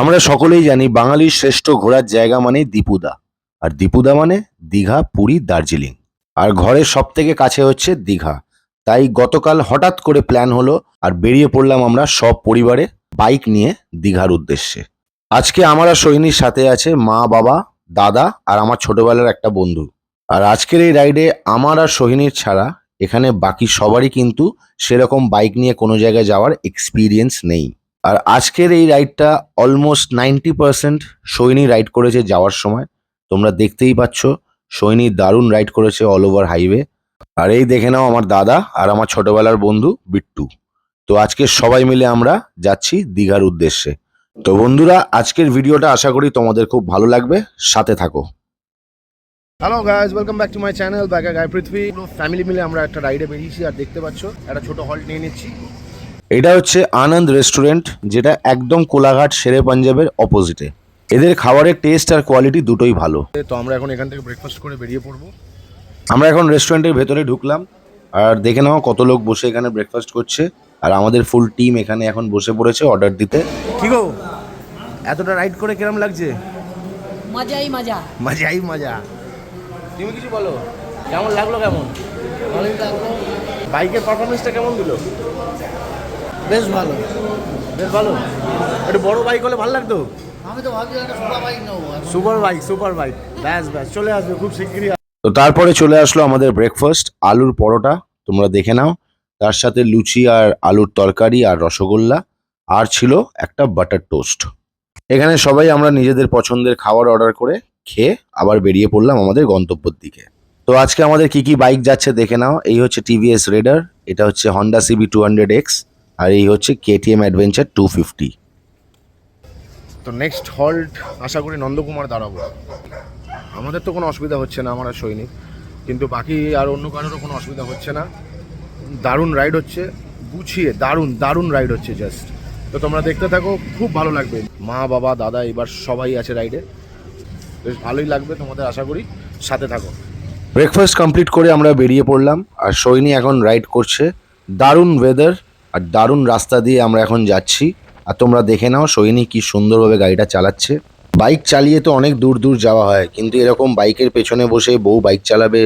আমরা সকলেই জানি বাঙালির শ্রেষ্ঠ ঘোরার জায়গা মানে দীপুদা। আর দীপুদা মানে দীঘা, পুরী, দার্জিলিং। আর ঘরের সব থেকে কাছে হচ্ছে দীঘা। তাই গতকাল হঠাৎ করে প্ল্যান হলো আর বেরিয়ে পড়লাম আমরা সব পরিবারে বাইক নিয়ে দীঘার উদ্দেশ্যে। আজকে আমার আর সোহিনীর সাথে আছে মা, বাবা, দাদা আর আমার ছোটবেলার একটা বন্ধু। আর আজকের এই রাইডে আমার আর সোহিনীর ছাড়া এখানে বাকি সবারই কিন্তু সেরকম বাইক নিয়ে কোনো জায়গায় যাওয়ার এক্সপিরিয়েন্স নেই। আর আজকের এই রাইডটা almost ninety percent Saini ride করেছে যাওয়ার সময়। তোমরা দেখতেই পাচ্ছ, সৈনী দারুণ রাইড করেছে অল ওভার হাইওয়ে আর এই দেখে নাও আমার দাদা আর আমার ছোটবেলার বন্ধু বিট্টু। তো আজকে সবাই মিলে আমরা যাচ্ছি দীঘার উদ্দেশ্যে। তো বন্ধুরা, আজকের ভিডিওটা আশা করি তোমাদের খুব ভালো লাগবে। সাথে থাকো। Hello guys welcome back to my channel ব্যাকা গাই পৃথ্বী ফ্যামিলি মিলে আমরা একটা রাইডে বেরিয়েছি আর দেখতে পাচ্ছ, একটা ছোট হল্ট নিয়ে নিচ্ছি। এটা হচ্ছে আনন্দ রেস্টুরেন্ট যেটা একদম কোলাঘাট শেরে পাঞ্জাবের অপোজিটে এদের খাবারের টেস্ট আর কোয়ালিটি দুটোই ভালো। তো আমরা এখন এখান থেকে ব্রেকফাস্ট করে বেরিয়ে পড়ব। আমরা এখন রেস্টুরেন্টের ভেতরে ঢুকলাম আর দেখে নাও কত লোক বসে এখানে ব্রেকফাস্ট করছে আর আমাদের ফুল টিম এখানে এখন বসে পড়েছে অর্ডার দিতে। কি গো? এতটা রাইড করে কিরম লাগছে? মজাই মজা। মজাই মজা। তুমি কিছু বলো কেমন লাগল কেমন? ভালোই লাগল বাইকের পারফরমেন্সটা কেমন দিল? বেশ ভালো। বেশ ভালো। একটু বড় বাইক হলে ভালো লাগতো? আমি তো ভাবছি একটা সোফা বাইক নেব সুপার বাইক সুপার বাইক ব্যাস ব্যাস চলে আসবে খুব শিগগিরই তো তারপরে চলে আসলো আমাদের ব্রেকফাস্ট আলুর পরোটা তোমরা দেখে নাও। তার সাথে লুচি আর আলুর তরকারি আর রসগোল্লা। আর ছিল একটা বাটার টোস্ট এখানে সবাই আমরা নিজেদের পছন্দের খাবার অর্ডার করে খেয়ে আবার বেরিয়ে পড়লাম আমাদের গন্তব্যের দিকে। তো আজকে আমাদের কি কি বাইক যাচ্ছে দেখে নাও। এই হচ্ছে টিভিএস রেডার এটা হচ্ছে Honda CB two hundred X আর এই হচ্ছে কেটিএম অ্যাডভেঞ্চার টু ফিফটি তো নেক্সট হল্ট আশা করি নন্দকুমার দাঁড়াবো। আমাদের তো কোনো অসুবিধা হচ্ছে না আমার সৈনিক। কিন্তু বাকি আর অন্য কারোরও কোনো অসুবিধা হচ্ছে না। দারুণ রাইড হচ্ছে গুছিয়ে দারুণ দারুণ রাইড হচ্ছে জাস্ট তো তোমরা দেখতে থাকো খুব ভালো লাগবে। মা বাবা দাদা এবার সবাই আছে রাইডে বেশ ভালোই লাগবে তোমাদের আশা করি সাথে থাকো। ব্রেকফাস্ট কমপ্লিট করে আমরা বেরিয়ে পড়লাম আর সৈনী এখন রাইড করছে। দারুণ ওয়েদার আর দারুণ রাস্তা দিয়ে আমরা এখন যাচ্ছি। আর তোমরা দেখে নাও সৈনী কি সুন্দরভাবে গাড়িটা চালাচ্ছে। বাইক চালিয়ে তো অনেক দূর দূর যাওয়া হয় কিন্তু এরকম বাইকের পেছনে বসে বউ বাইক চালাবে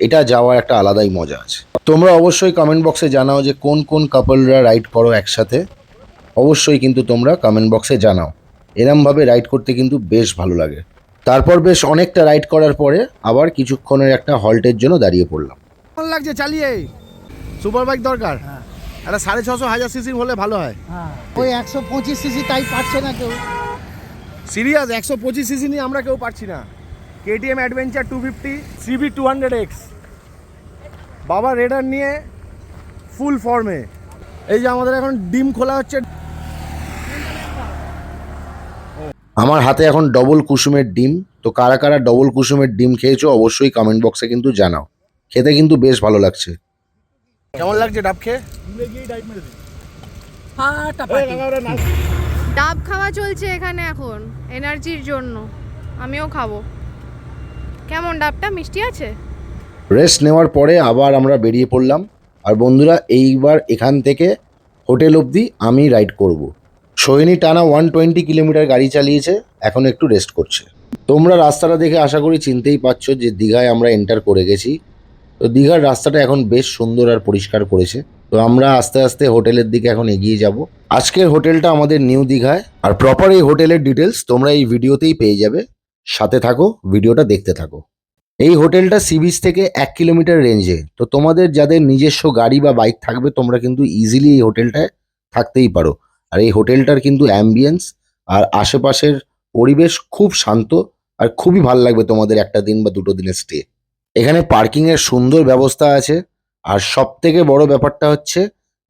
এটা যাওয়ার একটা আলাদাই মজা আছে। তোমরা অবশ্যই কমেন্ট বক্সে জানাও যে কোন কোন কাপলরা রাইড করো একসাথে। অবশ্যই কিন্তু তোমরা কমেন্ট বক্সে জানাও। এরমভাবে রাইড করতে কিন্তু বেশ ভালো লাগে। তারপর বেশ অনেকটা রাইড করার পরে আবার কিছুক্ষণের একটা হল্টের জন্য দাঁড়িয়ে পড়লাম। লাগছে চালিয়ে? সুপার বাইক দরকার একটা সাড়ে ছশো হাজার সিসির হলে ভালো হয়। হ্যাঁ ওই একশো পঁচিশ সিসি তাই পাচ্ছে না কেউ। সিরিয়াস একশো পঁচিশ সিসি নিয়ে আমরা কেউ পারছি না। KTM adventure two fifty CB two hundred X বাবা রেডার নিয়ে ফুল ফর্মে এই যে আমাদের এখন ডিম খোলা হচ্ছে। আমার হাতে এখন ডবল কুসুমের ডিম। তো কারা কারা ডবল কুসুমের ডিম খেয়েছো অবশ্যই কমেন্ট বক্সে কিন্তু জানাও। খেতে কিন্তু বেশ ভালো লাগছে। কেমন লাগছে ডাব খেয়ে? ডাব খাওয়া চলছে এখানে এখন এনার্জির জন্য। আমিও খাব। কেমন ডাবটা মিষ্টি আছে? রেস্ট নেওয়ার পরে আবার আমরা বেরিয়ে পড়লাম। আর বন্ধুরা এইবার এখান থেকে হোটেল অবধি আমি রাইড করব। সোহিনী টানা ওয়ান টোয়েন্টি কিলোমিটার গাড়ি চালিয়েছে এখন একটু রেস্ট করছে। তোমরা রাস্তাটা দেখে আশা করি চিনতেই পারছ যে দীঘায় আমরা এন্টার করে গেছি। তো দীঘার রাস্তাটা এখন বেশ সুন্দর আর পরিষ্কার করেছে। তো আমরা আস্তে আস্তে হোটেলের দিকে এখন এগিয়ে যাব। আজকের হোটেলটা আমাদের নিউ দীঘায়। আর প্রপার এই হোটেলের ডিটেলস তোমরা এই ভিডিওতেই পেয়ে যাবে। সাথে থাকো, ভিডিওটা দেখতে থাকো। এই হোটেলটা সি বিচ থেকে এক কিলোমিটার রেঞ্জে তো তোমাদের যাদের নিজস্ব গাড়ি বা বাইক থাকবে, তোমরা কিন্তু ইজিলি এই হোটেলটায় থাকতেই পারো। আর এই হোটেলটার কিন্তু অ্যাম্বিয়েন্স আর আশেপাশের পরিবেশ খুব শান্ত আর খুবই ভালো লাগবে তোমাদের একটা দিন বা দুটো দিনের স্টে এখানে পার্কিং এর সুন্দর ব্যবস্থা আছে। আর সব থেকে বড় ব্যাপারটা হচ্ছে,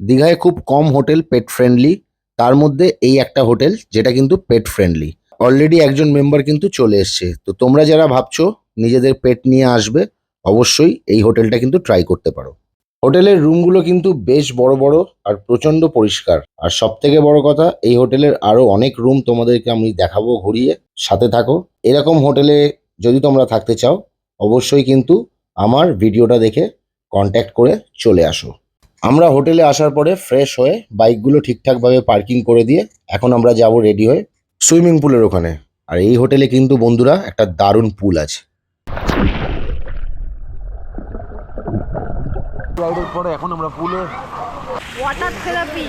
দীঘায় খুব কম হোটেল পেট ফ্রেন্ডলি তার মধ্যে এই একটা হোটেল যেটা কিন্তু পেট ফ্রেন্ডলি অলরেডি একজন মেম্বার কিন্তু চলে এসছে। তো তোমরা যারা ভাবছ নিজেদের পেট নিয়ে আসবে, অবশ্যই এই হোটেলটা কিন্তু ট্রাই করতে পারো। হোটেলের রুমগুলো কিন্তু বেশ বড় বড় আর প্রচণ্ড পরিষ্কার। আর সব থেকে বড় কথা, এই হোটেলের আরও অনেক রুম তোমাদেরকে আমি দেখাবো ঘুরিয়ে। সাথে থাকো। এরকম হোটেলে যদি তোমরা থাকতে চাও, অবশ্যই কিন্তু আমার ভিডিওটা দেখে কন্ট্যাক্ট করে চলে আসো। আমরা হোটেলে আসার পরে ফ্রেশ হয়ে বাইকগুলো ঠিকঠাকভাবে পার্কিং করে দিয়ে এখন আমরা যাব রেডি হয়ে সুইমিং পুলের ওখানে। আর এই হোটেলে কিন্তু বন্ধুরা একটা দারুণ পুল আছে। রাইডের পরে এখন আমরা পুলে ওয়াটার থেরাপি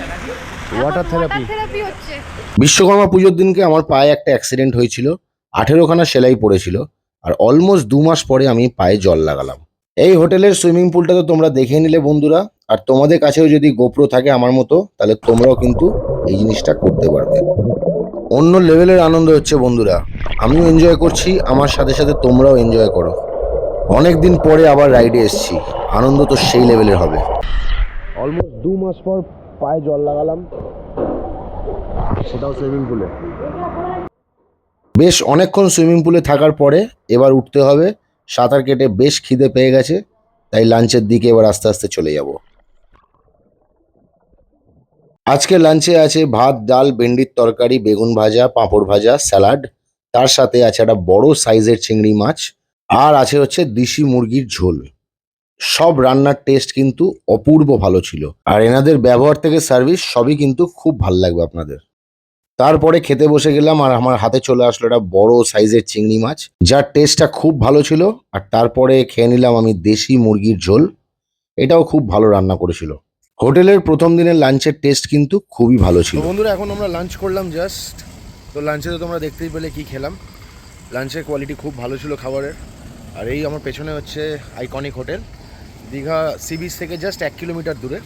Water থেরাপি হচ্ছে। বিশ্বকর্মা পুজোর দিনকে আমার পায়ে একটা অ্যাক্সিডেন্ট হয়েছিল। আঠেরোখানা সেলাই পড়েছিল। আর অলমোস্ট দু মাস পরে আমি পায়ে জল লাগালাম। এই হোটেলের সুইমিং পুলটা তো তোমরা দেখে নিলে বন্ধুরা। আর তোমাদের কাছেও যদি গোপ্রো থাকে আমার মতো তাহলে তোমরাও কিন্তু এই জিনিসটা করতে পারবে। অন্য লেভেলের আনন্দ হচ্ছে বন্ধুরা। আমিও এনজয় করছি আমার সাথে সাথে তোমরাও এনজয় করো। অনেক দিন পরে আবার রাইডে এসেছি। আনন্দ তো সেই লেভেলের হবে। অলমোস্ট দু মাস পর পায়ে জল লাগালাম। সেটাও সুইমিং পুলে বেশ অনেকক্ষণ সুইমিং পুলে থাকার পরে এবার উঠতে হবে। সাঁতার কেটে বেশ খিদে পেয়ে গেছে, তাই লাঞ্চের দিকে এবার আস্তে আস্তে চলে যাব। আজকে লাঞ্চে আছে ভাত, ডাল, ভেন্ডির তরকারি, বেগুন ভাজা, পাঁপড় ভাজা, স্যালাড। তার সাথে আছে একটা বড় সাইজের চিংড়ি মাছ, আর আছে হচ্ছে দেশি মুরগির ঝোল। সব রান্নার টেস্ট কিন্তু অপূর্ব ভালো ছিল। আর এনাদের ব্যবহার থেকে সার্ভিস সবই কিন্তু খুব ভালো লাগবে আপনাদের। তারপরে খেতে বসে গেলাম আর আমার হাতে চলে আসলো একটা বড় সাইজের চিংড়ি মাছ, যার টেস্টটা খুব ভালো ছিল আর তারপরে খেয়ে নিলাম আমি দেশি মুরগির ঝোল। এটাও খুব ভালো রান্না করেছিল। হোটেলের প্রথম দিনের লাঞ্চের টেস্ট কিন্তু খুবই ভালো ছিল। বন্ধুরা, এখন আমরা লাঞ্চ করলাম জাস্ট তো লাঞ্চে তো তোমরা দেখতেই পেলে কি খেলাম। লাঞ্চের কোয়ালিটি খুব ভালো ছিল খাবারের। আর এই আমার পেছনে হচ্ছে iconic hotel Digha sea beach থেকে জাস্ট এক কিলোমিটার দূরে।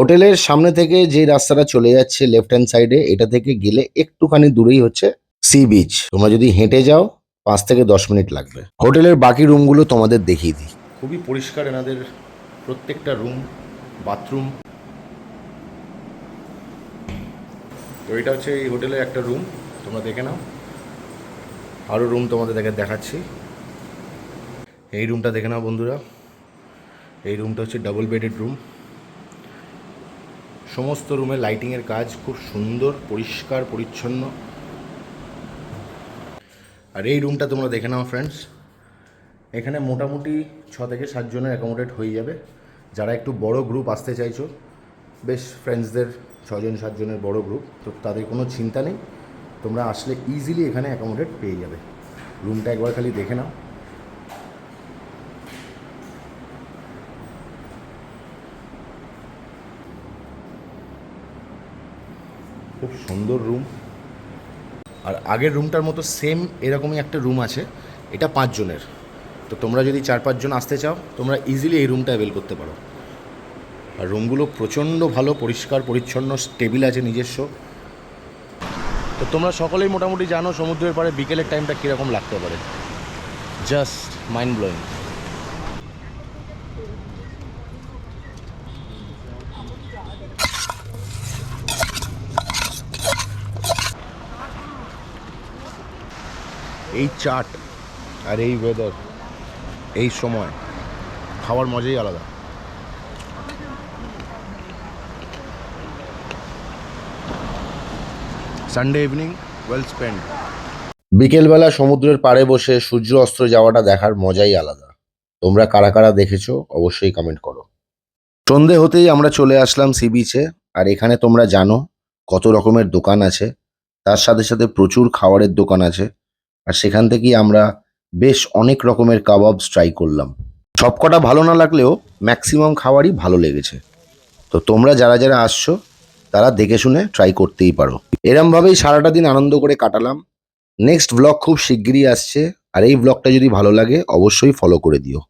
হোটেলের সামনে থেকে যে রাস্তাটা চলে যাচ্ছে লেফট হ্যান্ড সাইডে এটা থেকে গেলে একটুখানি দূরেই হচ্ছে সি বিচ তোমরা যদি হেঁটে যাও, পাঁচ থেকে দশ মিনিট লাগবে। হোটেলের বাকি রুমগুলো তোমাদের দেখিয়ে দিই। খুবই পরিষ্কার এনাদের প্রত্যেকটা রুম বাথরুম তো এটা হচ্ছে এই হোটেলের একটা রুম তোমরা দেখে নাও। আরও রুম তোমাদের দেখে দেখাচ্ছি। এই রুমটা দেখে নাও বন্ধুরা। এই রুমটা হচ্ছে ডাবল বেডেড রুম সমস্ত রুমে লাইটিংয়ের কাজ খুব সুন্দর, পরিষ্কার, পরিচ্ছন্ন। আর এই রুমটা তোমরা দেখে নাও ফ্রেন্ডস এখানে মোটামুটি ছ থেকে সাতজনের অ্যাকোমোডেট হয়ে যাবে। যারা একটু বড় গ্রুপ আসতে চাইছো, বেশ ফ্রেন্ডসদের ছজন, সাতজনের বড় গ্রুপ তো তাদের কোনো চিন্তা নেই। তোমরা আসলে ইজিলি এখানে অ্যাকোমোডেট পেয়ে যাবে। রুমটা একবার খালি দেখে নাও। খুব সুন্দর রুম আর আগের রুমটার মতো সেম এরকমই একটা রুম আছে। এটা পাঁচজনের। তো তোমরা যদি চার পাঁচজন আসতে চাও, তোমরা ইজিলি এই রুমটা অ্যাভেল করতে পারো। আর রুমগুলো প্রচণ্ড ভালো, পরিষ্কার, পরিচ্ছন্ন টেবিল আছে নিজস্ব। তো তোমরা সকলেই মোটামুটি জানো সমুদ্রের পাড়ে বিকেলের টাইমটা কীরকম লাগতে পারে। জাস্ট মাইন্ড ব্লোয়িং এই চাট আর এই ওয়েদার এই সময়, খাওয়ার মজাই আলাদা। সানডে ইভিনিং ওয়েল স্পেন্ড বিকেলবেলা সমুদ্রের পাড়ে বসে সূর্য অস্ত যাওয়াটা দেখার মজাই আলাদা। তোমরা কারা কারা দেখেছ অবশ্যই কমেন্ট করো। সন্ধে হতেই আমরা চলে আসলাম সি বিচে আর এখানে তোমরা জানো কত রকমের দোকান আছে, তার সাথে সাথে প্রচুর খাবারের দোকান আছে। আর সেখান থেকেই আমরা বেশ অনেক রকমের কাবাবস ট্রাই করলাম। সবকটা ভালো না লাগলেও ম্যাক্সিমাম খাবারই ভালো লেগেছে। তো তোমরা যারা যারা আসছো, তারা দেখে শুনে ট্রাই করতেই পারো। এরমভাবেই সারাটা দিন আনন্দ করে কাটালাম। নেক্সট ব্লগ খুব শিগগিরই আসছে। আর এই ব্লগটা যদি ভালো লাগে, অবশ্যই ফলো করে দিও।